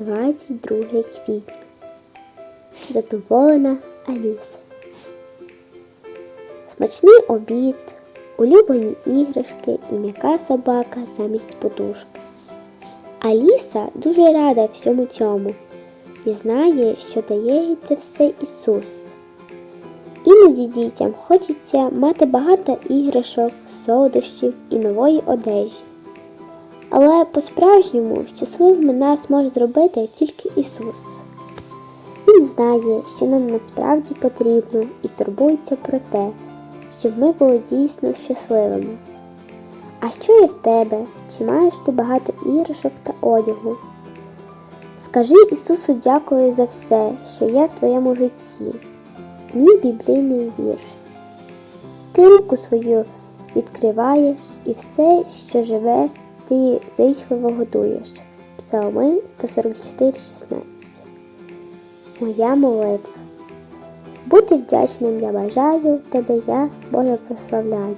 22 квітня. Задоволена Аліса. Смачний обід, улюблені іграшки і м'яка собака замість подушки. Аліса дуже рада всьому цьому і знає, що дає їй це все Ісус. Іноді дітям хочеться мати багато іграшок, солодощів і нової одежі. Але по-справжньому щасливими нас може зробити тільки Ісус. Він знає, що нам насправді потрібно і турбується про те, щоб ми були дійсно щасливими. А що є в тебе? Чи маєш ти багато іграшок та одягу? Скажи Ісусу дякую за все, що є в твоєму житті. Мій біблійний вірш. Ти руку свою відкриваєш і все, що живе, ти зичливо годуєш. Псалми 144,16 Моя молитва. Бути вдячним я бажаю, тебе я, Боже, прославляю.